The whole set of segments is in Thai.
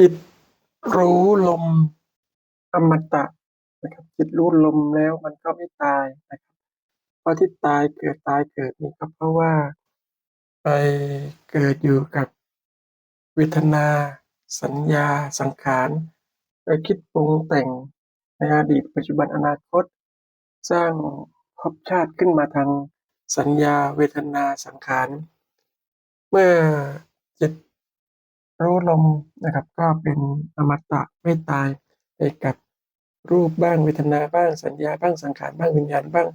จิตรู้ลมอมตะนะครับจิตรู้ลมแล้วมันก็ไม่ตายนะครับเพราะที่ตายเกิดตายเกิดนี่ก็เพราะว่า ไปเกิดอยู่กับเวทนา สัญญา สังขารไปคิดปรุงแต่งในอดีตปัจจุบันอนาคต สร้างภพชาติขึ้นมาทางสัญญาเวทนาสังขาร เมื่อจิต รู้ลมนะครับ ก็เป็นอมตะไม่ตายไปกับรูปบ้างเวทนาบ้างสัญญาบ้างสังขารบ้างวิญญาณบ้าง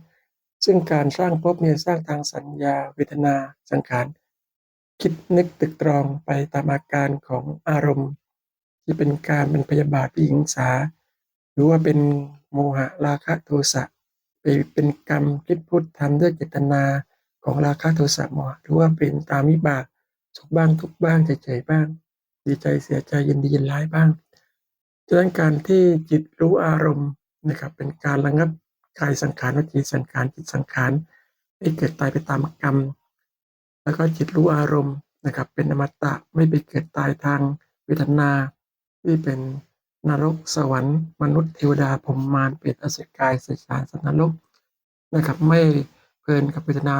ซึ่งการสร้างภพเนี่ยสร้างทางสัญญาเวทนาสังขารคิดนึกตึกตรองไปตามอาการของอารมณ์ ที่เป็นการเป็นพยาบาทวิหิงสา หรือว่าเป็นโมหะราคะโทสะไปเป็นกรรมคิดพูดทำด้วยเจตนาของราคะโทสะโมหะหรือว่าเป็นตามวิบากสุขบ้างทุกบ้างเฉยๆบ้าง ดีใจเสียใจยินดียินร้ายบ้างดังนั้นการที่จิตรู้อารมณ์นะครับเป็นการระงับกายสังขารวจีสังขารจิตสังขารให้เกิดตายไปตามกรรม แล้วก็จิตรู้อารมณ์นะครับเป็นอมตะไม่ไปเกิดตายทางเวทนา ที่เป็นนรกสวรรค์มนุษย์เทวดาพรมมารเปรตอสุรกายสัจจารสัตว์นรกนะครับไม่เพลินกับเวทนา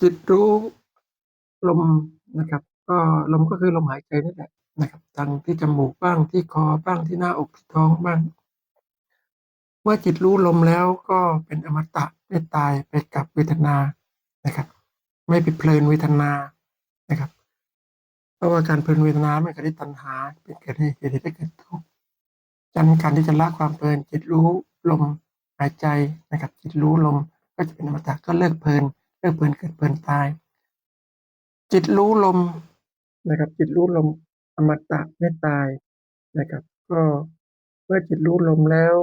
จิตรู้ลมนะครับ ก็ลมก็คือลมหายใจนี่แหละนะครับทางที่จมูกบ้างที่คอบ้างที่หน้าอกที่ท้องบ้าง เมื่อจิตรู้ลมแล้วก็เป็นอมตะไม่ตายไปกับเวทนานะครับ ไม่ไปเพลินเวทนานะครับ เพราะว่าการเพลินเวทนาไม่เกิดที่ตัณหา เป็นเกิดให้เหตุให้เกิดทุกข์จันการที่จะละความเพลิน จิตรู้ลมหายใจนะครับ จิตรู้ลมก็จะเป็นอมตะก็เลิกเพลินเลิกเพลินเกิดเพลินตาย จิตรู้ลม นะครับ จิตรู้ลมอมตะไม่ตายนะครับ ก็เมื่อจิตรู้ลมแล้ว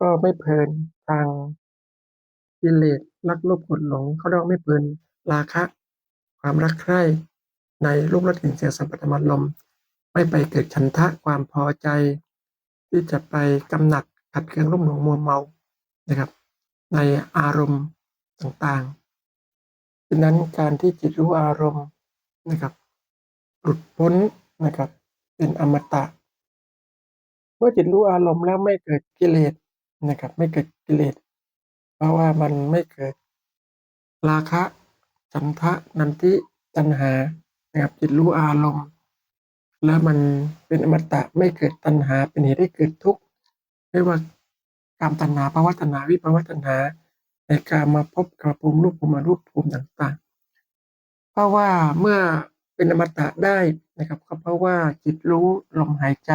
ก็ไม่เพลินทางกิเลสรักโลภกรธหลงเขาเรียกไม่เพลินราคะ ความรักใคร่ในรูปรสกลิ่นเสียงสัมผัสธรรมารมไม่ไปเกิดฉันทะความพอใจ ที่จะไปกำหนัดขัดเคืองรุ่มหลงมัวเมานะครับ ในอารมณ์ต่างๆดังนั้นการที่จิตรู้อารมณ์ นะครับ หลุดพ้นนะครับ เป็นอมตะ เมื่อจิตรู้อารมณ์แล้วไม่เกิดกิเลสนะครับ ไม่เกิดกิเลส เพราะว่ามันไม่เกิด ราคะฉันทะนันทิตัณหานะครับจิตรู้อารมณ์ แล้วมันเป็นอมตะไม่เกิดตัณหา เป็นเหตุให้เกิดทุกข์ไม่ว่ากามตัณหาภาวะตัณหาวิภาวะตัณหาในการมาพบกับภูมิรูปภูมิรูปภูมิต่างๆ เพราะว่าเมื่อเป็นอมตะได้นะครับ ก็เพราะว่าจิตรู้ลมหายใจ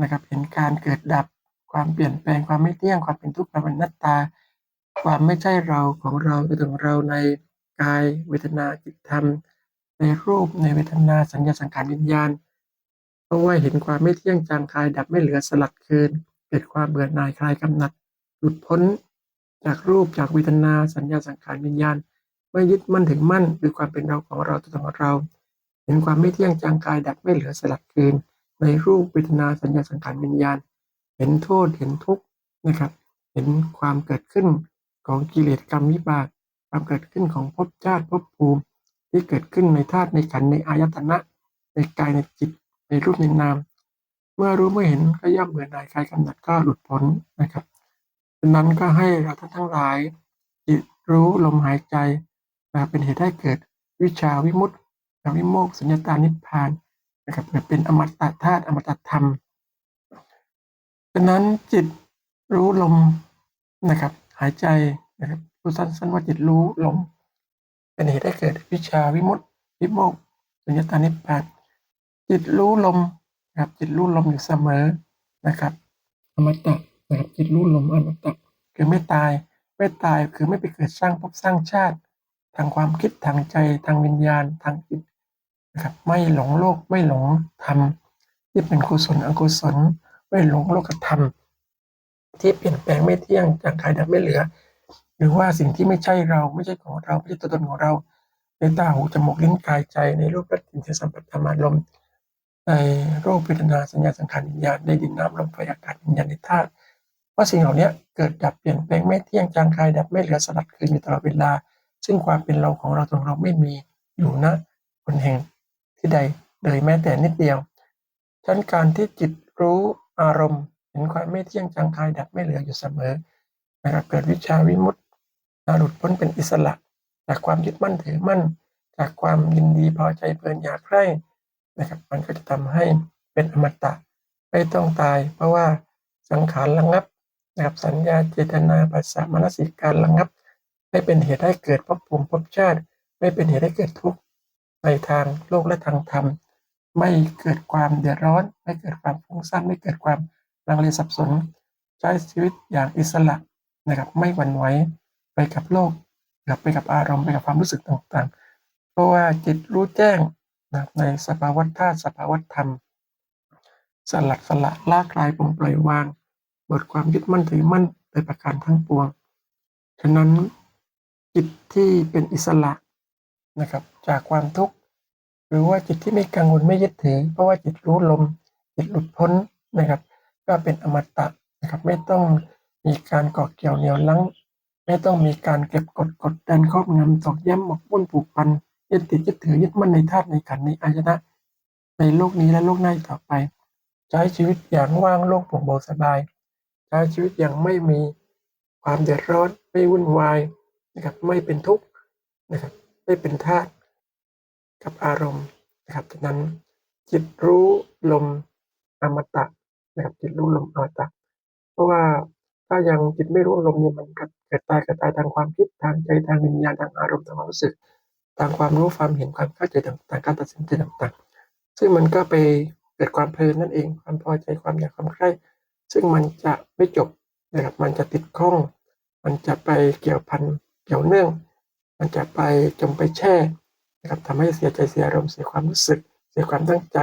นะครับ เห็นการเกิดดับความเปลี่ยนแปลงความไม่เที่ยงความเป็นทุกข์ความเป็นนัตตา ความไม่ใช่เราของเราเป็นของเราในกายเวทนาจิตธรรม ในรูปในเวทนาสัญญาสังขารวิญญาณเพราะว่าเห็นความไม่เที่ยงจางคายดับไม่เหลือสลัดคืน เกิดความเบื่อหน่ายคลายกำหนัดหลุดพ้นจากรูปจากเวทนาสัญญาสังขารวิญญาณ ไม่ยึดมั่นถึงมั่นคือความเป็นเราของเราตัวของเรา เห็นความไม่เที่ยงจางกายดับไม่เหลือสลัดคืน ในรูปเวทนาสัญญาสังขารวิญญาณ เห็นโทษเห็นทุกข์นะครับ เห็นความเกิดขึ้นของกิเลสกรรมวิบากความเกิดขึ้นของภพชาติภพภูมิ ที่เกิดขึ้นในธาตุในขันธ์ในอายตนะ ในกายในจิต ในรูปในนาม เมื่อรู้เมื่อเห็นก็ย่อมเบื่อหน่ายคลายกำหนัดก็หลุดพ้นนะครับดังนั้นก็ให้เราท่านทั้งหลายจิตรู้ลมหายใจ นะเป็นเหตุให้เกิดวิชาวิมุตติวิโมกสัญญาตานิพพานนะครับเป็นอมตะธาตุอมตะธรรมดังนั้นจิตรู้ลมนะครับหายใจนะครับผู้สั้นๆว่าจิตรู้ลม เป็นเหตุให้เกิดวิชาวิมุตติวิโมกสัญญาตานิพพานจิตรู้ลมนะครับจิตรู้ลมอยู่เสมอนะครับ อมตะนะครับจิตรู้ลมอมตะคือไม่ตายไม่ตายคือไม่ไปเกิดสร้างภพสร้างชาติ ทางความคิดทางใจทางวิญญาณทางจิตนะครับไม่หลงโลกไม่หลงธรรมที่เป็นกุศลอกุศลไม่หลงโลกธรรม ที่เปลี่ยนแปลงไม่เที่ยงจากกายดับไม่เหลือ หรือว่าสิ่งที่ไม่ใช่เราไม่ใช่ของเราไม่ใช่ตัวตนของเราในตาหูจมูกลิ้นกายใจในรูปรสกลิ่นเสียงสัมผัสธรรมารมในโรคเวทนาสัญญาสังขารวิญญาณในดินน้ำลมไฟอากาศวิญญาณในธาตุว่าสิ่งเหล่านี้เกิดดับเปลี่ยนแปลงไม่เที่ยงจางคายดับไม่เหลือสลัดคืนอยู่ตลอดเวลา ซึ่งความเป็นเราของเราตัวเราไม่มีอยู่นะคนแห่งที่ใดเลยแม้แต่นิดเดียวชั้นการที่จิตรู้อารมณ์เห็นความไม่เที่ยงจังคายดับไม่เหลืออยู่เสมอนะครับเกิดวิชาวิมุตติหลุดพ้นเป็นอิสระ จากความยึดมั่นถือมั่น จากความยินดีพอใจเพลินอยากใคร่นะครับ มันก็จะทำให้เป็นอมตะไม่ต้องตาย เพราะว่าสังขารระงับนะครับสัญญาเจตนาภาษามนสิการระงับ ไม่เป็นเหตุให้เกิดภพภูมิภพชาติ ไม่เป็นเหตุให้เกิดทุกข์ในทางโลกและทางธรรม ไม่เกิดความเดือดร้อน ไม่เกิดความฟุ้งซ่านไม่เกิดความลังเลสับสน ใช้ชีวิตอย่างอิสระนะครับ ไม่หวั่นไหวไปกับโลกกับไปกับอารมณ์ไปกับความรู้สึกต่างๆ เพราะว่าจิตรู้แจ้งนะในสภาวะธาตุสภาวะธรรม สลัดสละละคลายปลงปล่อยวางหมดความยึดมั่นถือมั่นในประการทั้งปวง ฉะนั้น จิตที่เป็นอิสระนะครับ จากความทุกข์ หรือว่าจิตที่ไม่กังวลไม่ยึดถือ เพราะว่าจิตรู้ลม จิตหลุดพ้นนะครับ ก็เป็นอมตะนะครับ ไม่ต้องมีการเกาะเกี่ยวเหนียวลังไม่ต้องมีการเก็บกดกดดันครอบงำตอกย้ำหมกมุ่นผูกพันยึดติดยึดถือยึดมั่นในธาตุในขันธ์ในอายนะในโลกนี้และโลกหน้าต่อไป ใช้ชีวิตอย่างว่างโลกโปร่งเบาสบาย ใช้ชีวิตอย่างไม่มีความเดือดร้อนไม่วุ่นวาย นะครับไม่เป็นทุกข์นะครับไม่เป็นทาสกับอารมณ์นะครับฉะนั้นจิตรู้ลมอมตะนะครับจิตรู้ลมอมตะ เพราะว่าถ้ายังจิตไม่รู้ลมเนี่ยมันเกิดตายกระตายทางความคิดทางใจทางวิญญาณทางอารมณ์ทางความรู้สึกทางความรู้ความเห็นความเข้าใจต่างๆการตัดสินใจต่างๆ ซึ่งมันก็ไปเกิดความเพลินนั่นเองความพอใจความอยากความใคร่ซึ่งมันจะไม่จบนะครับมันจะติดข้อง มันจะไปเกี่ยวพัน เกี่ยวเนื่อง มันจะไปจมไปแช่นะครับทำให้เสียใจเสียอารมณ์เสียความรู้สึก เสียความตั้งใจ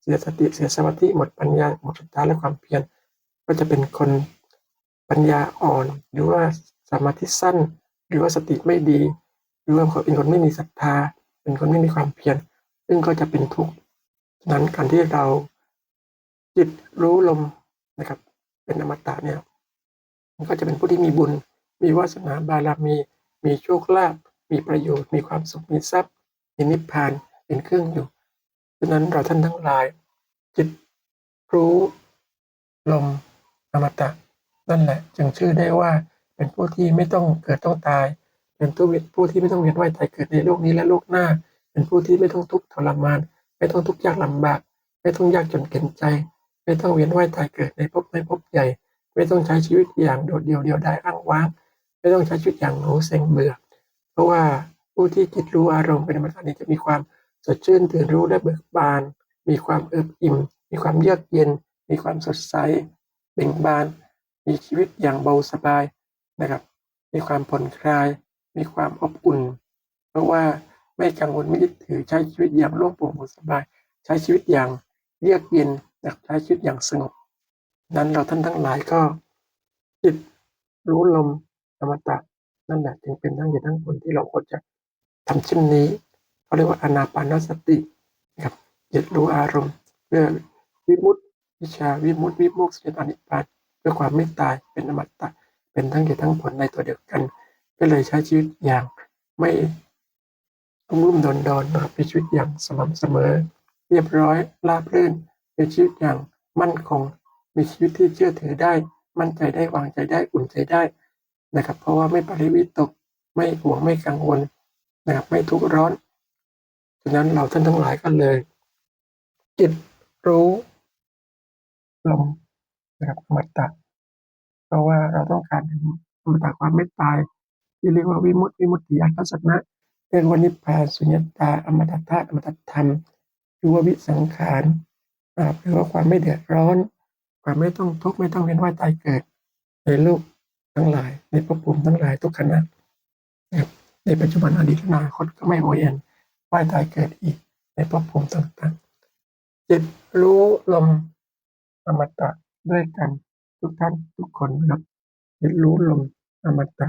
เสียสติเสียสมาธิหมดปัญญาหมดศรัทธาและความเพียรก็จะเป็นคนปัญญาอ่อน หรือว่าสมาธิสั้น หรือว่าสติไม่ดี หรือว่าเป็นคนไม่มีศรัทธา เป็นคนไม่มีความเพียรซึ่งก็จะเป็นทุกข์นั้นการที่เราจิตรู้ลมนะครับ เป็นอมตะเนี่ยมันก็จะเป็นผู้ที่มีบุญ มีวาสนาบารมี มีโชคลาภมีประโยชน์ มีความสุข มีทรัพย์ มีนิพพานเป็นเครื่องอยู่ฉะนั้นเราท่านทั้งหลาย จิตรู้ลมอมตะ นั่นแหละ จึงชื่อได้ว่าเป็นผู้ที่ไม่ต้องเกิดต้องตาย เป็นผู้ผู้ที่ไม่ต้องเวียนว่ายตายเกิดในโลกนี้และโลกหน้า เป็นผู้ที่ไม่ต้องทุกข์ทรมาน ไม่ต้องทุกข์ยากลำบาก ไม่ต้องยากจนเกินใจ ไม่ต้องเวียนว่ายตายเกิดในภพในภพใหญ่ ไม่ต้องใช้ชีวิตอย่างโดดเดี่ยวเดียวดายอ้างว้าง ไม่ต้องใช้ชีวิตอย่างโหเซ็งเบื่อ เพราะว่าผู้ที่จิตรู้อารมณ์เป็นธรรมชาตินี้จะมีความสดชื่นตื่นรู้และเบิกบาน มีความเอิบอิ่ม มีความเยือกเย็น มีความสดใสเบ่งบาน มีชีวิตอย่างเบาสบายนะครับ มีความผ่อนคลาย มีความอบอุ่น เพราะว่าไม่กังวลไม่ยึดถือใช้ชีวิตอย่างโล่งโปร่งสบาย ใช้ชีวิตอย่างเยือกเย็นใช้ชีวิตอย่างสงบ นั้นเราท่านทั้งหลายก็จิตรู้ลม อมตะนั่นแหละจึงเป็นทั้งเหตุทั้งผลที่เราควรจะทำเช่นนี้เขาเรียกว่าอนาปานสตินะครับจิตรู้อารมณ์เพื่อวิมุตติวิชาวิมุตติวิมุตติสุญญตานิพพานเพื่อความไม่ตายเป็นอมตะ เป็นทั้งเหตุทั้งผลในตัวเดียวกัน ก็เลยใช้ชีวิตอย่างไม่รุ่มรุ่มดอนดอนนะครับเป็นชีวิตอย่างสม่ำเสมอ เรียบร้อยราบรื่นเป็นชีวิตอย่างมั่นคง มีชีวิตที่เชื่อถือได้ มั่นใจได้วางใจได้อุ่นใจได้ นะครับ เพราะว่าไม่ปริวิตกไม่ห่วงไม่กังวลนะครับไม่ทุกข์ร้อนฉะนั้นเราท่านทั้งหลายก็เลย จิตรู้ลมนะครับอมตะเพราะว่าเราต้องการอมตะความไม่ตาย ที่เรียกว่าวิมุตติวิมุตติญาณทัศนะเรียกว่านิพพานสุญญตาอมตะธาตุอมตะธรรมหรือว่าวิสังขารหรือว่าความไม่เดือดร้อน ความไม่ต้องทุกข์ไม่ต้องเวียนว่ายตายเกิดในโลก ทั้งหลาย ในภพภูมิทั้งหลายทุกขณะในปัจจุบันอดีตอนาคตก็ไม่โวยนว่ายตายเกิดอีกในภพภูมิต่างๆจิตรู้ลมอมตะด้วยกันทุกท่านทุกคนนะครับจิตรู้ลมอมตะ